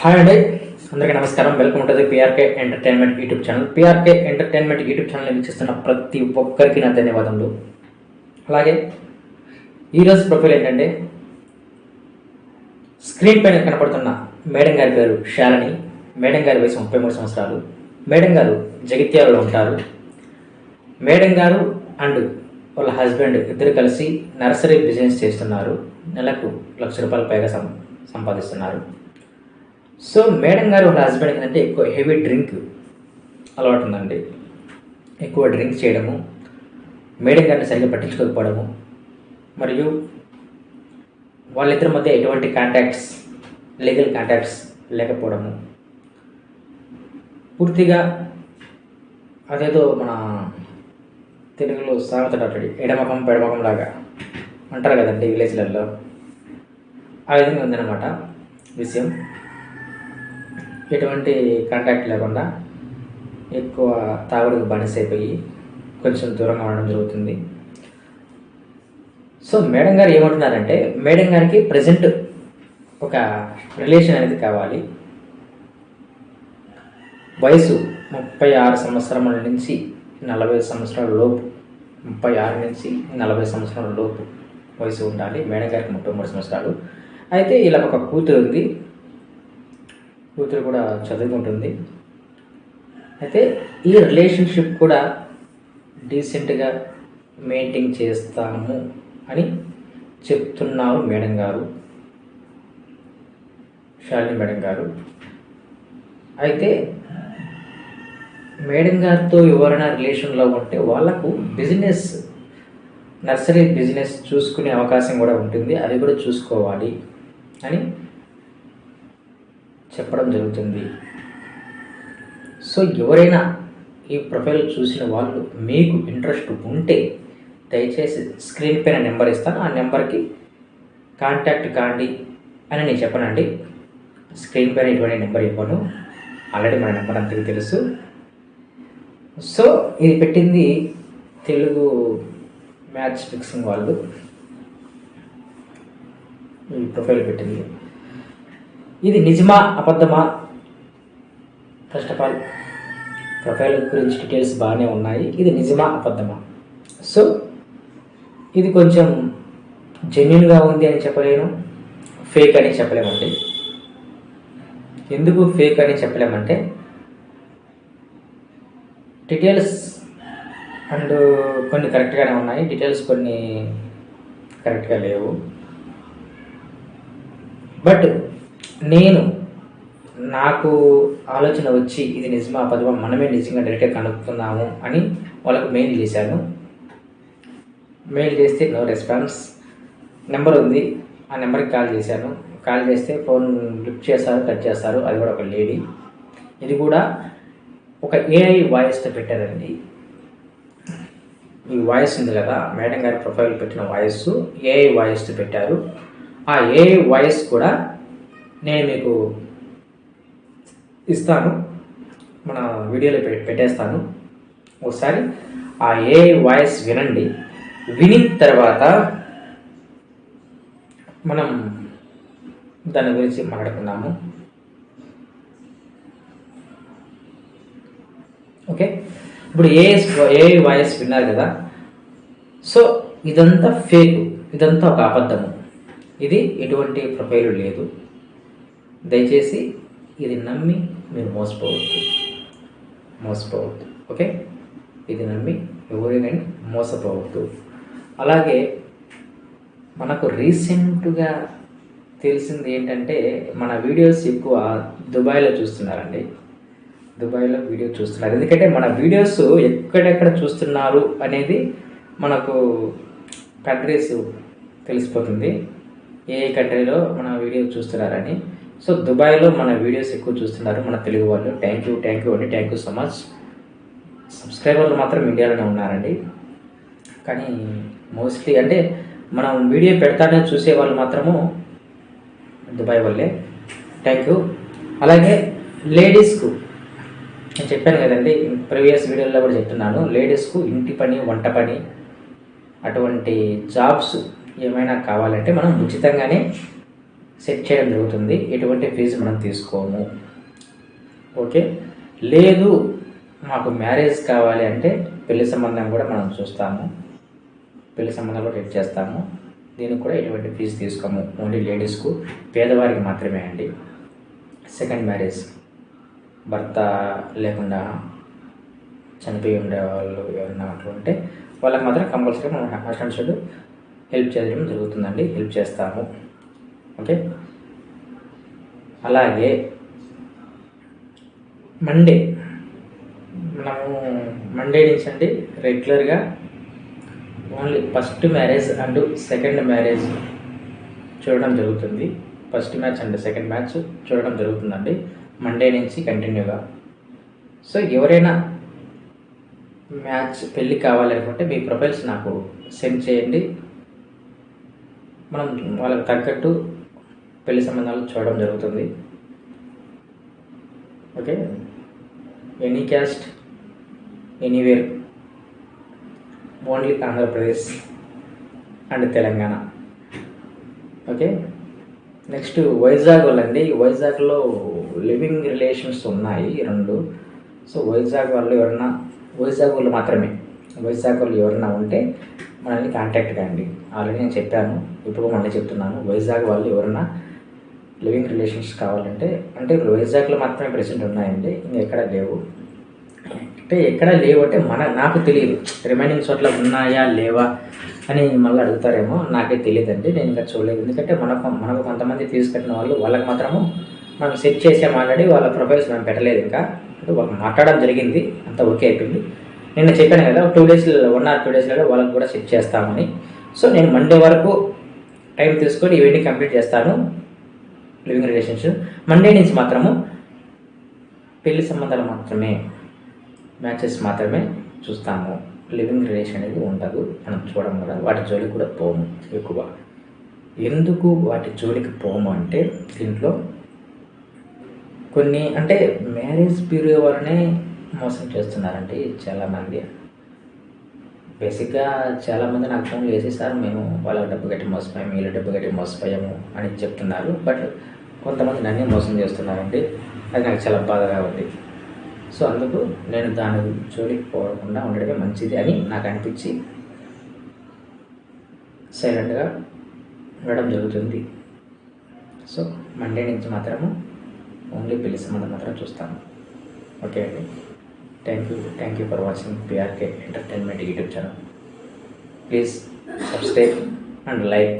Hi అండి అందరికీ నమస్కారం. Welcome to the PRK entertainment YouTube channel PRK entertainment YouTube channel వీక్షిస్తున్న ప్రతి ఒక్కరికి నా ధన్యవాదములు. అలాగే ఈరోజు ప్రొఫైల్ ఏంటంటే స్క్రీన్ పైన కనపడుతున్న మేడం గారి పేరు శాలని. మేడం గారి వయసు ముప్పై మూడు సంవత్సరాలు. మేడం గారు జగిత్యాలలో ఉంటారు. మేడం గారు అండ్ వాళ్ళ హస్బెండ్ ఇద్దరు కలిసి నర్సరీ బిజినెస్ చేస్తున్నారు. నెలకు లక్ష రూపాయల పైగా సం సంపాదిస్తున్నారు. సో మేడం గారు వాళ్ళ హస్బెండ్ ఏంటంటే ఎక్కువ హెవీ డ్రింక్ అలవాటు ఉందండి ఎక్కువ డ్రింక్ చేయడము మేడం గారిని సరిగ్గా పట్టించుకోకపోవడము మరియు వాళ్ళిద్దరి మధ్య ఎటువంటి కాంటాక్ట్స్ లీగల్ కాంటాక్ట్స్ లేకపోవడము. పూర్తిగా అదేదో మన తెలుగులో సామెత ఎడమకం పెడమకం లాగా అంటారు కదండి విలేజ్లలో. ఆ విధంగా ఉందన్నమాట విషయం. ఎటువంటి కాంటాక్ట్ లేకుండా ఎక్కువ తాగుడుకు బానిసైపోయి అయిపోయి కొంచెం దూరంగా ఉండడం జరుగుతుంది. సో మేడం గారు ఏమంటున్నారంటే మేడం గారికి ప్రజెంట్ ఒక రిలేషన్ అనేది కావాలి. వయసు ముప్పై ఆరు సంవత్సరముల నుంచి నలభై సంవత్సరాల లోపు ముప్పై ఆరు నుంచి నలభై సంవత్సరాల లోపు వయసు ఉండాలి. మేడం గారికి ముప్పై మూడు సంవత్సరాలు. అయితే ఇలా ఒక కూతురు ఉంది కూతురు కూడా చదువుకుంటుంది. అయితే ఈ రిలేషన్షిప్ కూడా డీసెంట్గా మెయింటైన్ చేస్తాము అని చెప్తున్నారు మేడం గారు. శాలిని మేడం గారు. అయితే మేడం గారితో ఎవరైనా రిలేషన్లో ఉంటే వాళ్ళకు బిజినెస్ నర్సరీ బిజినెస్ చూసుకునే అవకాశం కూడా ఉంటుంది. అది కూడా చూసుకోవాలి అని చెప్పడం జరుగుతుంది. సో ఎవరైనా ఈ ప్రొఫైల్ చూసిన వాళ్ళు మీకు ఇంట్రెస్ట్ ఉంటే దయచేసి స్క్రీన్ పైన నెంబర్ ఇస్తాను. ఆ నెంబర్కి కాంటాక్ట్ కాండి అని నేను చెప్పనండి. స్క్రీన్ పైన ఇటువంటి నెంబర్ ఇవ్వను. ఆల్రెడీ మన నెంబర్ అందరికీ తెలుసు. సో ఇది పెట్టింది తెలుగు మ్యాచ్ ఫిక్సింగ్ వాళ్ళు. ఈ ప్రొఫైల్ పెట్టింది. ఇది నిజమా అబద్ధమా? ఫస్ట్ ఆఫ్ ఆల్ ప్రొఫైల్ గురించి డీటెయిల్స్ బాగానే ఉన్నాయి. ఇది నిజమా అబద్ధమా? సో ఇది కొంచెం జెన్యున్గా ఉంది అని చెప్పలేను. ఫేక్ అని చెప్పలేమండి. ఎందుకు ఫేక్ అని చెప్పలేమంటే డీటెయిల్స్ అండ్ కొన్ని కరెక్ట్గానే ఉన్నాయి. డీటెయిల్స్ కొన్ని కరెక్ట్గా లేవు. బట్ నేను నాకు ఆలోచన వచ్చి ఇది నిజమా అబద్ధమా మనమే నిజంగా డైరెక్ట్గా కనుక్కుందాము అని వాళ్ళకు మెయిల్ చేశాను. మెయిల్ చేస్తే నో రెస్పాన్స్ నెంబర్ ఉంది ఆ నెంబర్కి కాల్ చేశాను. కాల్ చేస్తే ఫోన్ లిఫ్ట్ చేస్తారు కట్ చేస్తారు అది కూడా ఒక లేడీ ఇది కూడా ఒక ఏఐ వాయిస్తో పెట్టారండి. ఈ వాయిస్ ఉంది కదా మేడం గారి ప్రొఫైల్ పెట్టిన వాయిస్ ఏఐ వాయిస్తో పెట్టారు. ఆ ఏఐ వాయిస్ కూడా నేను మీకు ఇస్తాను. మన వీడియోలో పె- పెట్టేస్తాను. ఒకసారి ఆ ఏఐ వాయిస్ వినండి. విని తర్వాత మనం దాని గురించి మాట్లాడుకుందాము. ఓకే? ఇప్పుడు ఏ ఏ వాయిస్ విన్నారు కదా? సో ఇదంతా ఫేక్. ఇదంతా ఒక అబద్ధము. ఇది ఎటువంటి ప్రొఫైల్ లేదు. దయచేసి ఇది నమ్మి మీరు మోసపోవద్దు. మోసపోవద్దు. ఓకే? ఇది నమ్మి ఎవరినైనా మోసపోవద్దు. అలాగే మనకు రీసెంట్గా తెలిసింది ఏంటంటే మన వీడియోస్ ఎక్కువ దుబాయ్లో చూస్తున్నారండి. దుబాయ్లో వీడియో చూస్తున్నారు. ఎందుకంటే మన వీడియోస్ ఎక్కడెక్కడ చూస్తున్నారు అనేది మనకు కంట్రీస్ తెలిసిపోతుంది. ఏ ఏ కంట్రీలో మన వీడియో చూస్తున్నారని. సో దుబాయ్లో మన వీడియోస్ ఎక్కువ చూస్తున్నారు మన తెలుగు వాళ్ళు. థ్యాంక్ యూ థ్యాంక్ యూ అండి. థ్యాంక్ యూ సో మచ్ సబ్స్క్రైబర్లు మాత్రం ఇండియాలోనే ఉన్నారండి. కానీ మోస్ట్లీ అంటే మనం వీడియో పెడతానే చూసే వాళ్ళు మాత్రము దుబాయ్ వాళ్ళే. థ్యాంక్ యూ అలాగే లేడీస్కు నేను చెప్పాను కదండి ప్రీవియస్ వీడియోలో కూడా చెప్తున్నాను లేడీస్కు ఇంటి పని వంట పని అటువంటి జాబ్స్ ఏమైనా కావాలంటే మనం ఉచితంగానే సెట్ చేయడం జరుగుతుంది. ఎటువంటి ఫీజు మనం తీసుకోము. ఓకే? లేదు మాకు మ్యారేజ్ కావాలి అంటే పెళ్ళి సంబంధం కూడా మనం చూస్తాము. పెళ్ళి సంబంధం కూడా రెడీ చేస్తాము. దీనికి కూడా ఎటువంటి ఫీజు తీసుకోము. ఓన్లీ లేడీస్కు పేదవారికి మాత్రమే అండి. Second marriage. భర్త లేకుండా చనిపోయి ఉండే వాళ్ళు ఎవరైనా ఉంటే వాళ్ళకి మాత్రం కంపల్సరీ మనం హస్బెండ్ హెల్ప్ చేయడం జరుగుతుందండి. హెల్ప్ చేస్తాము. ఓకే? అలాగే మండే మనము మండే నుంచి అండి రెగ్యులర్గా only first marriage and second marriage చూడడం జరుగుతుంది. First match and second match చూడడం జరుగుతుందండి. మండే నుంచి కంటిన్యూగా సో ఎవరైనా మ్యాచ్ పెళ్ళి కావాలనుకుంటే మీ ప్రొఫైల్స్ నాకు సెండ్ చేయండి. మనం వాళ్ళకి తగ్గట్టు పెళ్ళి సంబంధాలు చూడడం జరుగుతుంది. Okay? Any caste anywhere only Andhra Pradesh and Telangana okay? Next Vizag వాళ్ళండి. వైజాగ్లో లివింగ్ రిలేషన్స్ ఉన్నాయి రెండు. సో వైజాగ్ వాళ్ళు ఎవరన్నా వైజాగ్ వాళ్ళు మాత్రమే. వైజాగ్ వాళ్ళు ఎవరన్నా ఉంటే మనల్ని కాంటాక్ట్ కండి ఆల్రెడీ నేను చెప్పాను. ఇప్పుడు మళ్ళీ చెప్తున్నాను. వైజాగ్ వాళ్ళు ఎవరన్నా లివింగ్ రిలేషన్స్ కావాలంటే అంటే ఇప్పుడు వైజాగ్లో మాత్రమే ప్రెసెంట్ ఉన్నాయండి ఎక్కడ లేవు. అంటే ఎక్కడ లేవు అంటే మన నాకు తెలియదు. రిమైనింగ్ చోట్ల ఉన్నాయా లేవా అని మళ్ళీ అడుగుతారేమో నాకే తెలియదండి నేను ఇంకా చూడలేదు. ఎందుకంటే మనకు మనకు కొంతమంది తీసుకెళ్ళిన వాళ్ళు వాళ్ళకి మాత్రము మనం సెట్ చేసాం ఆల్రెడీ వాళ్ళ ప్రొఫైల్స్ మేము పెట్టలేదు ఇంకా. అంటే వాళ్ళు మాట్లాడడం జరిగింది అంత ఓకే అయిపోయింది. నేను చెప్పాను కదా two days one or two డేస్లో వాళ్ళకి కూడా సెట్ చేస్తామని. సో నేను మండే వరకు టైం తీసుకొని ఇవన్నీ కంప్లీట్ చేస్తాను. లివింగ్ రిలేషన్షిప్ మండే నుంచి మాత్రము పెళ్ళి సంబంధాలు మాత్రమే మ్యాచెస్ మాత్రమే చూస్తాము. లివింగ్ రిలేషన్ అనేది ఉండదు. మనం చూడడం కూడా వాటి జోలికి కూడా పోము ఎక్కువ. ఎందుకు వాటి జోలికి పోము అంటే దీంట్లో కొన్ని అంటే మ్యారేజ్ బ్యూరో వల్లనే మోసం చేస్తున్నారండి చాలామంది. బేసిక్గా చాలామంది నాకు ఫోన్ చేసి సార్ మేము వాళ్ళ డబ్బు కట్టి మోసపోయాము వీళ్ళ డబ్బు కట్టి మోసపోయాము అని చెప్తున్నారు. బట్ కొంతమంది నన్ను మోసం చేస్తున్నారండి. అది నాకు చాలా బాధగా ఉంది. సో అందుకు నేను దాని జోలికి పోకుండా ఉండడమే మంచిది అని నాకు అనిపించి సైలెంట్గా ఉండడం జరుగుతుంది. సో మండే నుంచి మాత్రము ఓన్లీ పెళ్ళి సంబంధం మాత్రం చూస్తాను. ఓకే అండి. Thank you thank you for watching PRK entertainment YouTube channel please subscribe and like